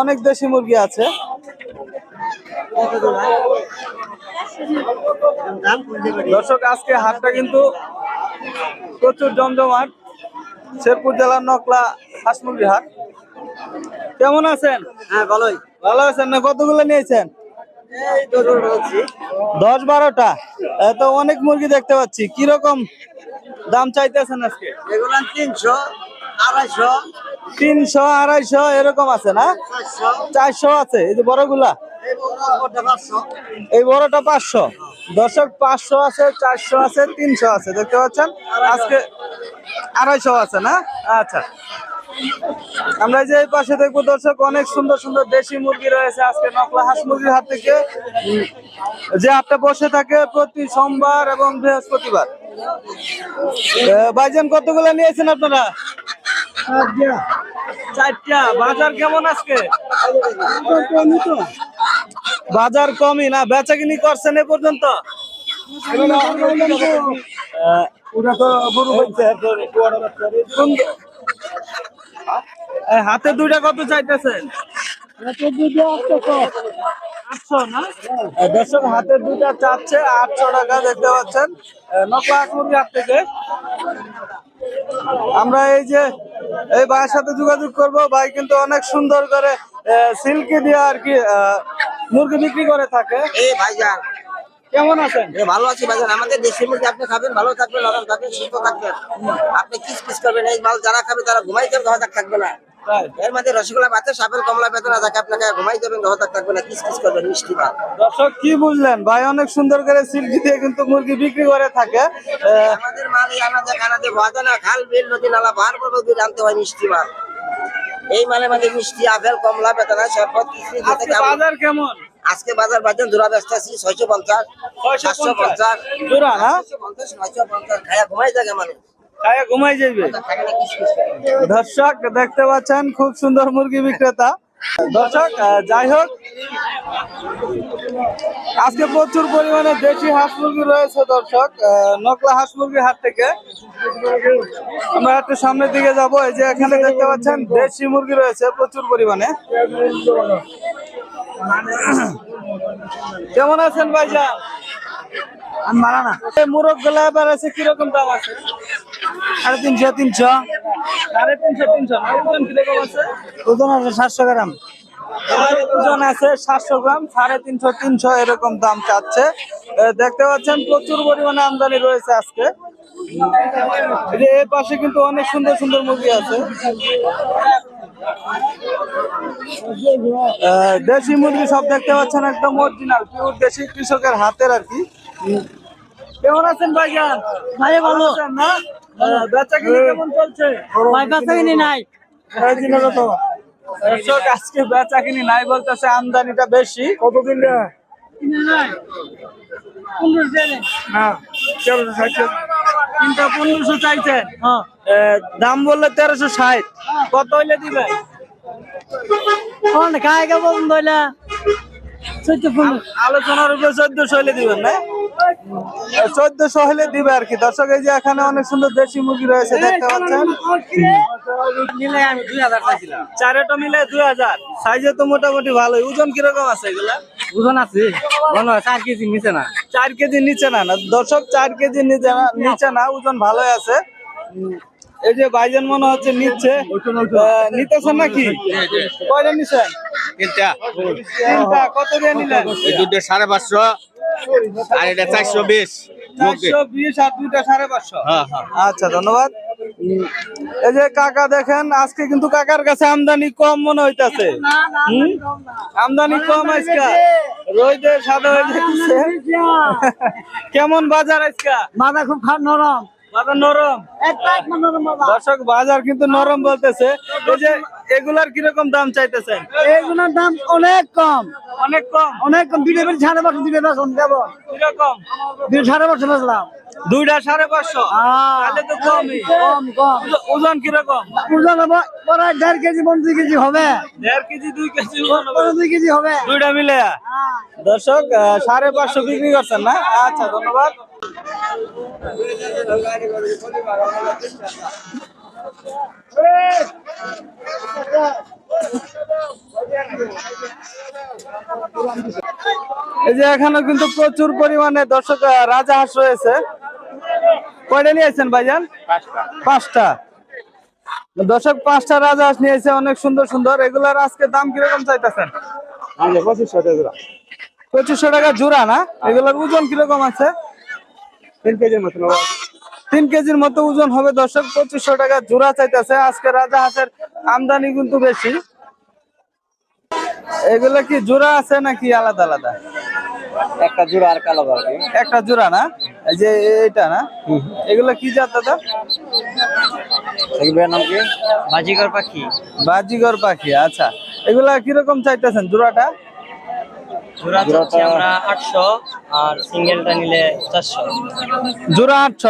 অনেক দেশি মুরগি আছে। দর্শক আজকে হাটটা কিন্তু প্রচুর জমজমাট। শেরপুর জেলার নকলা হাঁস মুরগি হাট। কেমন আছেন? হ্যাঁ ভালোই। ভালো আছেন না? কতগুলো নিয়েছেন? দশ বারোটা তো অনেক মুরগি দেখতে পাচ্ছি। কীরকম দাম চাইতেছেন আজকে? এগুলো তিনশো আড়াইশো তিনশো, আড়াইশো এরকম আছে না? চারশো আছে, এই যে বড়গুলা? এই বড়টা পাঁচশো। দর্শক, পাঁচশো আছে, চারশো আছে, তিনশো আছে, দেখতে পাচ্ছেন? আজকে আড়াইশো আছে না? আচ্ছা। আমরা যে এই পাশে দেখব, দর্শক, অনেক সুন্দর সুন্দর দেশি মুরগি রয়েছে আজকে নকলা হাঁস মুরগির হাত থেকে। যে হাটটা বসে থাকে প্রতি সোমবার এবং বৃহস্পতিবার। ভাইজান, কতগুলো নিয়েছেন আপনারা? চারটা। বাজার কেমন আজকে? বাজার কমই না বেচা কিনি করছেন এ পর্যন্ত? হাতে দুইটা কত চাইতেছেন? দর্শক, হাতে দুইটা চাচ্ছে, আটশো টাকা দেখতে পাচ্ছেন। নকলা মুরগি হাট থেকে। আমরা এই যে এই ভাইয়ের সাথে যোগাযোগ করব। ভাই কিন্তু অনেক সুন্দর করে সিল্কি দিয়ে আর কি আহ, মুরগি বিক্রি করে থাকে। এই ভাইজান। কেমন আছেন? ভালো আছি ভাইজান। আমাদের দেশি মুরগি আপনি খাবেন ভালো থাকবেন থাকবেন সুস্থ থাকবেন। আপনি কিস কিস করবেন এই মাল যারা খাবে তারা ঘুমাই যাবে ধরা থাকবে না? এর মধ্যে রসগোল্লা বাতে সাপের কমলা বেতন আপনাকে ঘুমাই যাবেন ঘর থাকবে না কিস কিস করবেন মিষ্টি মাল দর্শক কি বুঝলেন? ভাই অনেক সুন্দর করে সিল্কি দিয়ে কিন্তু মুরগি বিক্রি করে থাকে। আমাদের মাল এই আনাজে কানাজে ভাজা খাল বিল নদী নালা পাহাড় পর্বত দিয়ে আনতে হয় মিষ্টি এই মালে মাঝে মিষ্টি আপেল কমলা বেতনা শরবত আজকে বাজার কেমন? আজকে বাজার বাজার দূরা ব্যস্ত আছি ছয়শো পঞ্চাশ সাতশো পঞ্চাশ। জোড়া পঞ্চাশ নয়শো পঞ্চাশ খায়া ঘুমাই থাকে মানে খায়া ঘুমাই যাইবে। দর্শক দেখতে পাচ্ছেন খুব সুন্দর মুরগি বিক্রেতা। দর্শক যাই হোক আজকে প্রচুর পরিমাণে দেশি হাঁস মুরগি রয়েছে দর্শক নকলা হাঁস মুরগির হাট থেকে। আমরা একটু সামনের দিকে যাব এই যে এখানে দেখতে পাচ্ছেন দেশি মুরগি রয়েছে প্রচুর পরিমাণে। কেমন আছেন ভাইজান? মারা না। এই মুরগগুলা এবার আছে কীরকম দাম আছে? সাড়ে তিনশো তিনশো। সাড়ে তিনশো তিনশো। ওজন আছে? সাতশো গ্রাম। ওজন আছে সাতশো গ্রাম সাড়ে তিনশো তিনশো এরকম দাম চাচ্ছে। দেখতে পাচ্ছেন প্রচুর পরিমাণে আমদানি রয়েছে আজকে। এই এর পাশে কিন্তু অনেক সুন্দর সুন্দর মুরগি আছে। আহ, দেশি মুরগি সব দেখতে পাচ্ছেন একদম অরিজিনাল পিওর দেশি কৃষকের হাতের আর কি। কেমন আছেন ভাইজান? ভাই ভালো আছেন না? কেমন চলছে? ভাই কাছে নাই। দর্শক আজকে বেচা কিনি নাই বলতেছে আমদানিটা বেশি। কতদিন তিনটা পনেরোশো চাইছেন হ্যাঁ। দাম বললে তেরোশো ষাট। কত হইলে দিবে? কোন খায় আলোচনার উপরে চোদ্দশো হইলে দিবেন না? চোদ্দশো হলে দিবে আর কি। দর্শক এই যে এখানে অনেক সুন্দর দেশি মুরগি রয়েছে দেখতে পাচ্ছেন? নিলে আমি দুই হাজার চাইছিলাম। মিলে দুই হাজার। সাইজে তো মোটামুটি ভালোই। ওজন কীরকম আছে এগুলা? ওজন আছে। মনে হয় চার কেজি নিচে না। চার কেজি নিচে না না। দর্শক চার কেজি নিচে না নিচে না ওজন ভালোই আছে। এই যে বাইজন মনে হচ্ছে নিচ্ছে। নিতেছেন নাকি? কয়টা নিছেন? তিনটা। তিনটা। কত দিয়ে নিলেন? এই দুটো সাড়ে পাঁচশো। আর এটা চারশো বিশ চারশো বিশ আর দুইটা সাড়ে পাঁচশো। হ্যাঁ হ্যাঁ। আচ্ছা ধন্যবাদ। এই যে কাকা দেখেন আজকে কিন্তু কাকার কাছে আমদানি কম মনে হইতাছে। আমদানি কম আজকে। রোদে সাদা হয়ে যাচ্ছে কেমন বাজার আজকে? বাজার খুব খান নরম। বাজার নরম। দর্শক বাজার কিন্তু নরম বলতেছে। এই যে এগুলার কীরকম দাম চাইতেছেন? এইগুলোর দাম অনেক কম। অনেক কম? অনেক কম। দুটো বেশি সাড়ে পাঁচশো দুটো বেতন কেমন কীরকম? দুটো সাড়ে পাঁচশো বেচলাম। দুইটা সাড়ে পাঁচশো? তাহলে তো কমই। কম কম। ওজন কীরকম? ওজন হবে প্রায় দেড় কেজি পনেরো কেজি হবে। দেড় কেজি দুই কেজি দুই কেজি হবে। দুইটা মিলে? দর্শক সাড়ে পাঁচশো বিক্রি করছেন না? আচ্ছা ধন্যবাদ। এই যে এখানে কিন্তু প্রচুর পরিমাণে দর্শক রাজা হাঁস রয়েছে। কয়টা নিয়েছেন ভাইজান? পাঁচটা। দর্শক, পাঁচটা রাজা হাঁস নিয়েছে অনেক সুন্দর সুন্দর। এগুলার আজকে দাম কীরকম চাইতেছেন? পঁচিশশো টাকা জোড়া না? এগুলোর ওজন কীরকম আছে? তিন কেজির মতো ওজন হবে। দর্শক পঁচিশশো টাকা জোড়া চাইতেছে। আজকে রাজা হাঁসের আমদানি কিন্তু বেশি। এগুলো কি জোড়া আছে নাকি আলাদা আলাদা? একটা জোড়া আর কালো বাকি একটা জোড়া না? এই যে এটা না? এগুলো কি জাত দাদা? এগুলোর নাম কি? বাজিকর পাখি। বাজিগর পাখি আচ্ছা। এগুলা কীরকম চাইতেছেন জোড়াটা? জোড়া চাচ্ছি আমরা আটশো আর সিঙ্গেলটা নিলে চারশো। জোড়া আটশো